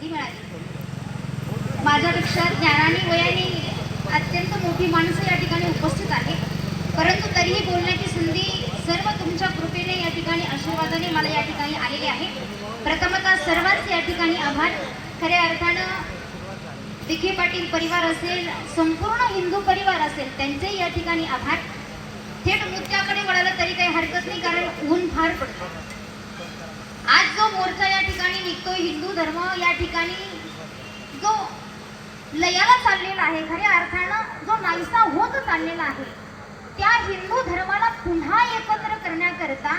ठिकाणी मिळाली माझ्यापेक्षा ज्ञानाने वयाने अत्यंत मोठी माणसं या ठिकाणी उपस्थित आहे परंतु तरीही बोलण्याची संधी सर्व तुमच्या कृपेने या ठिकाणी आशीर्वादाने मला या ठिकाणी आलेली आहे. प्रथमतः सर्वांचे या ठिकाणी आभार. खऱ्या अर्थानं विखे पाटील परिवार असेल संपूर्ण हिंदू परिवार असेल त्यांचेही या ठिकाणी आभार. थेट मुद्द्याकडे वळालं तरी काही हरकत नाही कारण ऊन फार पडतं. आज जो मोर्चा या ठिकाणी निघतोय हिंदू धर्म या ठिकाणी जो लयाला चाललेला आहे खऱ्या अर्थानं जो नाहीसा होत चाललेला आहे त्या हिंदू धर्माला पुन्हा एकत्र करण्याकरता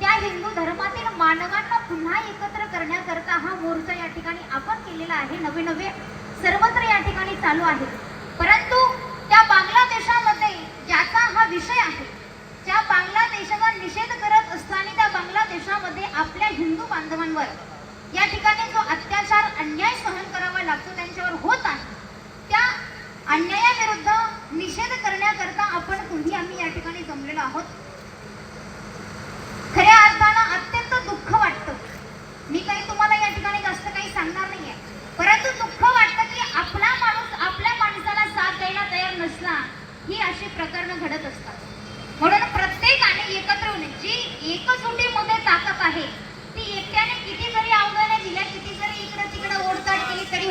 त्या हिंदू धर्मातील मानवांना पुन्हा एकत्र करण्याकरता हा मोर्चा या ठिकाणी आपण केलेला आहे. नवे नवे सर्वत्र या ठिकाणी चालू आहे. परंतु त्या बांगलादेशामध्ये ज्याचा हा विषय आहे बांगलादेशाचा निषेध करत असताना त्या बांगलादेशामध्ये आपल्या हिंदू बांधवांवर या ठिकाणी जो अत्याचार अन्याय सहन करावा लागतो त्यांच्यावर होत आहे. त्या अन्यायाविरुद्ध निषेध करण्याकरता आपण तुम्ही आम्ही या ठिकाणी जमलेलो आहोत.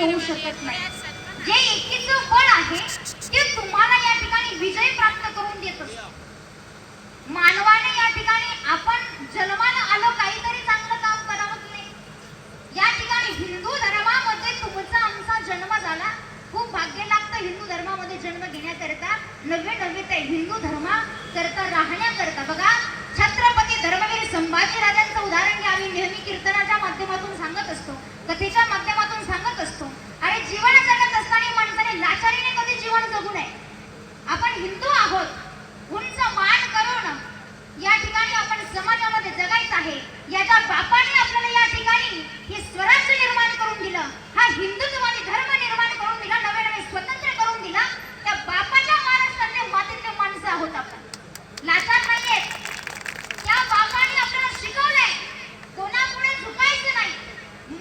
होऊ शकत नाही. जे एकीचं फळ आहे ते तुम्हाला या ठिकाणी विजय प्राप्त करून देत. असतं मानवाने या ठिकाणी आपण जन्माला आलो काहीतरी चांगलं काम करावं नाही. या ठिकाणी हिंदू धर्मामध्ये तुमचा आमचा जन्म झाला. खूप भाग्य लागतं हिंदू धर्मामध्ये जन्म घेण्याकरता. नवे नवे ते हिंदू धर्माकरता राहण्याकरता. बघा छत्रपती धर्मवीर संभाजी राजांचं उदाहरण घ्या आम्ही नेहमी कीर्तनाच्या माध्यमातून सांगत असतो कथेच्या माध्यमातून सांगत असतो अरे जीवन जगत असताना माणसाने लाचारीने कधी जीवन जगू नये आपण हिंदू आहोत उंच मान करून या ठिकाणी आपण समाजामध्ये जगायचं आहे याच्या बापाने आपल्याला या ठिकाणी हे स्वराज्य निर्माण करून दिलं. हा हिंदुत्वादी धर्म निर्माण करून दिला नवे नवे स्वतंत्र करून दिला. त्या बापाच्या महाराष्ट्रातले मातीतले माणसं आहोत आपण. लाचार नाहीये. त्या बापाने आपल्याला शिकवलंय कोणापुढे झुकायचं नाही.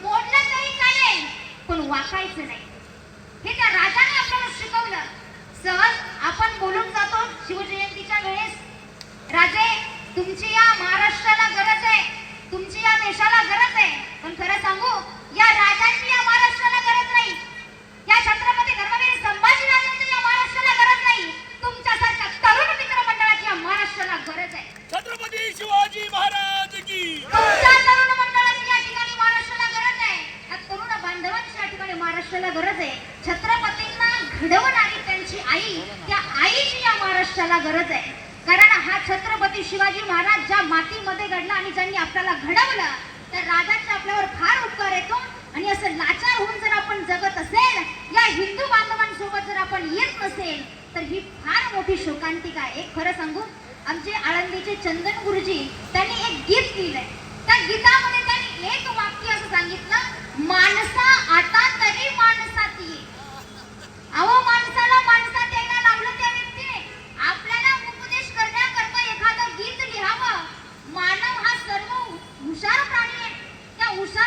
मोडलं तरी चालेल पण वाकायचं नाही. हे त्या राजाने आपल्याला शिकवलं. सहज आपण बोलून जातो शिवजयंतीच्या वेळेस. राजे तुमची या महाराष्ट्राला गरज आहे तुमची या देशाला गरज आहे. पण खरं सांगू या राजांची या महाराष्ट्राला गरज नाही. या छत्रपती धर्मवीर संभाजीराजांची या महाराष्ट्राला गरज नाही. तुमच्यासारख्या तरुण मित्र मंडळाची या महाराष्ट्राला गरज आहे. छत्रपती शिवाजी महाराज की तुमच्या तरुण मंडळाची या ठिकाणी महाराष्ट्राला गरज आहे. या तरुण बांधवांची या ठिकाणी महाराष्ट्राला गरज आहे. छत्रपतींना घडवणारी त्यांची आई त्या आईची या महाराष्ट्राला गरज आहे. हा छत्रपती शिवाजी महाराज ज्या मातीमध्ये घडला आणि ज्यांनी आपल्याला घडवलं त्या राजांचा आपल्यावर फार उपकार येतो. आणि असं लाचार होऊन जर आपण जगत असेल या हिंदू बांधवांसोबत जर आपण येत नसेल तर ही फार मोठी शोकांतिका आहे. खरं सांगू आमचे आळंदीचे चंदन गुरुजी त्यांनी एक गीत लिहिलंय. त्या गीतामध्ये त्यांनी एक वाक्य असं सांगितलं माणसा आता तरी माणसात ये अहो माणसाला माणसात यायला लावलं त्या व्यक्तीने आपल्याला उपदेश करण्याकरता एखादं गीत लिहावं मानव हा सर्व हुशार प्राणी आहे त्या हुशार प्राण्याला सुद्धा सांगावं लागतं की माणसा माणसात ये त्याचं कारण एक आहे की आपण आपला हिंदू धर्म हा टिकवला पाहिजे हे प्रत्येकाचं मुलीचं काम आहे मुलाचं काम आहे प्रत्येकाचं काम आहे आणि प्रत्येकानं आपलं कर्तव्य पार पडलं पाहिजे ज्या छत्रपती धर्मवीर संभाजी राजांच्या देहाचे तुकडे तुकडे करणारा त्या औरंगजेब बादशाह त्याच्या डोळ्यात डोळे घालून बोलणारा माझा छत्रपती धर्मवीर संभाजी राजा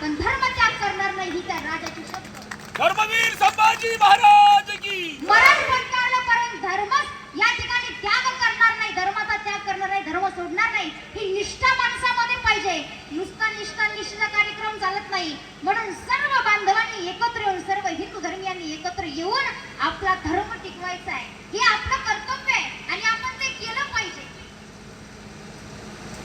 पण धर्मत्याग करणार नाही ही त्या राजाची शब्द धर्मवीर संभाजी महाराज की. मरण पत्कारलं परंतु धर्म या ठिकाणी त्याग करणार नाही धर्माचा त्याग करणार नाही धर्म सोडणार नाही ही निष्ठा माणसामध्ये पाहिजे नुसता निष्ठा निष्ठा कार्यक्रम चालत नाही म्हणून सर्व बांधवांनी एकत्र येऊन सर्व हिंदू धर्मियांनी एकत्र येऊन आपला धर्म टिकवायचा आहे हे आपलं कर्तव्य आहे आणि आपण ते केलं पाहिजे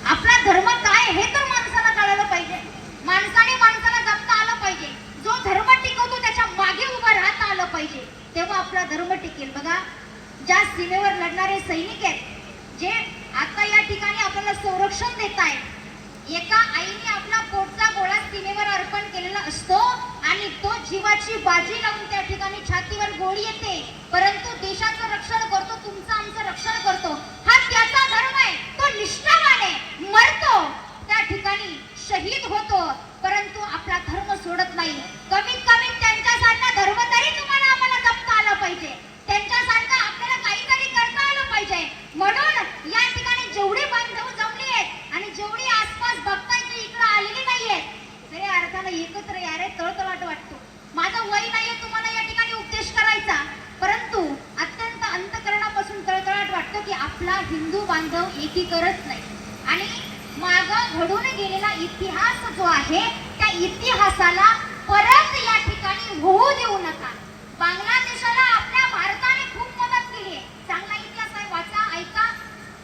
आपला धर्म काय आहे हे तर माणसाला कळायला पाहिजे माणसाने माणसाला जपता आलं पाहिजे जो धर्म टिकवतो त्याच्यामागे उभा राहता आलं पाहिजे तेव्हा आपला धर्म टिकेल. बघा ज्या सीमेवर लढणारे सैनिक आहेत जे आता या ठिकाणी आपल्याला संरक्षण देत आहेत एका आईने आपला पोटचा गोळा सीमेवर अर्पण केलेला असतो आणि तो जीवाची बाजी लावून त्या ठिकाणी छातीवर गोळी येते. परंतु देशाचं रक्षण करतो तुमचं आमचं रक्षण करतो हा त्याचा धर्म आहे तो निष्ठावान आहे मरतो त्या ठिकाणी शहीद होतो परंतु आपला धर्म सोडत नाही कमीत कमी त्यांच्यासारखा धर्म तरी तुम्हाला आम्हाला जपता आला पाहिजे त्यांच्यासारखं आपल्याला काहीतरी करता आलं पाहिजे म्हणून या ठिकाणी जेवढे बांधव जमले आहेत आणि जेवढी आसपास भक्तांची इकडे आलेली नाहीयेत खऱ्या अर्थानं एकत्र यारे तळतळाट वाटतो माझं वय नाहीये तुम्हाला या ठिकाणी उपदेश करायचा परंतु अत्यंत अंतकरणापासून तळतळाट वाटतो की आपला हिंदू बांधव एकी करत नाही. आणि माग घडून गेलेला इतिहास जो आहे त्या इतिहासाला परत या ठिकाणी होऊ देऊ नका. बांगलादेशाला आपल्या भारताने खूप मदत केली आहे. चांगला इतिहास आहे वाचा ऐका.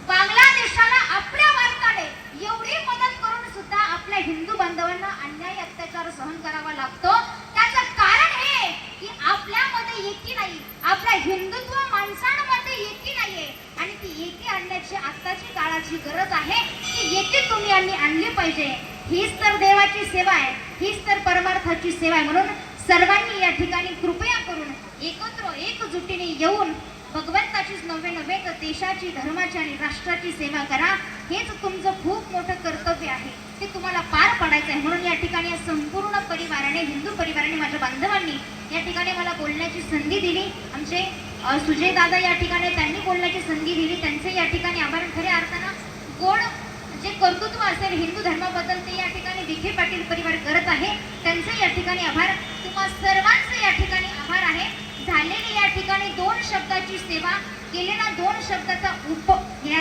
बांगलादेशाला आपल्या भारताने एवढी मदत करून सुद्धा आपल्या हिंदू बांधवांना अन्याय अत्याचार सहन करावा लागतो. त्याचं कारण हे की आपल्यामध्ये एकी नाही काळाची गरज आहे की येथे तुम्ही आम्ही आणली पाहिजे. हीच तर देवाची सेवा आहे. हीच तर परमार्थाची सेवा आहे. म्हणून सर्वांनी या ठिकाणी कृपया करून एकत्र एकजुटीने येऊन भगवंताचीच नव्हे नव्हे तर देशाची धर्माची आणि राष्ट्राची सेवा करा. हेच तुमचं खूप मोठं कर्तव्य आहे. ते तुम्हाला पार पाडायचं आहे. म्हणून या ठिकाणी या संपूर्ण परिवाराने हिंदू परिवाराने माझ्या बांधवांनी या ठिकाणी मला बोलण्याची संधी दिली. आमचे सुजय दादा या ठिकाणी त्यांनी बोलण्याची संधी दिली. त्यांचे या ठिकाणी आभार. खऱ्या अर्थानं कोण जे कर्तृत्व असेल हिंदू धर्माबद्दल ते या ठिकाणी विखे पाटील परिवार करत आहे. त्यांचे या ठिकाणी आभार. तुम्हा सर्वांचे या ठिकाणी आभार आहे. झालेली या ठिकाणी दोन शब्दाची सेवा केलेला दोन शब्दाचा उप या